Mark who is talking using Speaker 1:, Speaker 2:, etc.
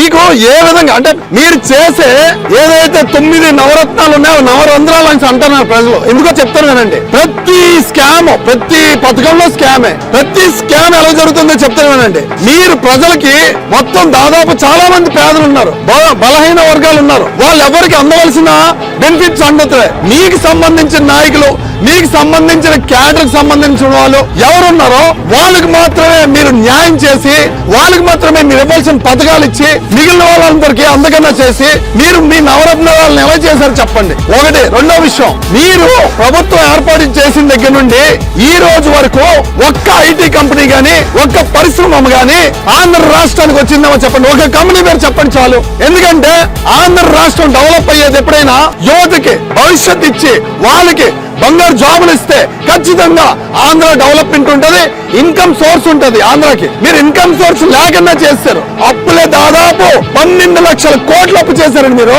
Speaker 1: మీకు ఏ విధంగా అంటే మీరు చేసే ఏదైతే తొమ్మిది నవరత్నాలు ఉన్నాయో నవరంధ్రాలు అని అంటున్నారు ప్రజలు. ఎందుకో చెప్తారు కదండి. ప్రతి స్కామ్ ప్రతి పథకంలో స్కామే. ప్రతి స్కామ్ ఎలా జరుగుతుందో చెప్తారు కదండి. మీరు ప్రజలకి మొత్తం దాదాపు చాలా మంది పేదలు ఉన్నారు. బల- బలహీన వర్గాలు ఉన్నారు. వాళ్ళు ఎవరికి అందవలసిన బెనిఫిట్స్ అందుతాయి మీకు సంబంధించిన నాయకులు మీకు సంబంధించిన క్యాడర్ సంబంధించిన వాళ్ళు ఎవరున్నారో వాళ్ళకి మాత్రమే మీరు న్యాయం చేసి వాళ్ళకి మాత్రమే మీరు ఇవ్వాల్సిన పథకాలు ఇచ్చి మిగిలిన వాళ్ళందరికీ అందకన్నా చేసి మీరు మీ నవరత్న వాళ్ళని ఎలా చేశారు చెప్పండి. ఒకటి రెండో విషయం మీరు ప్రభుత్వం ఏర్పాటు చేసిన దగ్గర నుండి ఈ రోజు వరకు ఒక్క ఐటీ కంపెనీ గాని ఒక్క పరిశ్రమ గాని ఆంధ్ర రాష్ట్రానికి వచ్చిందేమో చెప్పండి. ఒక కంపెనీ పేరు చెప్పండి చాలు. ఎందుకంటే ఆంధ్ర రాష్ట్రం డెవలప్ అయ్యేది ఎప్పుడైనా యువతకి భవిష్యత్ ఇచ్చి వాళ్ళకి బంగారు జాబులు ఇస్తే ఖచ్చితంగా ఆంధ్ర డెవలప్మెంట్ ఉంటది ఇన్కమ్ సోర్స్ ఉంటది ఆంధ్రాకి. మీరు ఇన్కమ్ సోర్స్ లేకుండా చేస్తారు. అప్పులే దాదాపు పన్నెండు లక్షల కోట్లు అప్పు చేశారండి మీరు.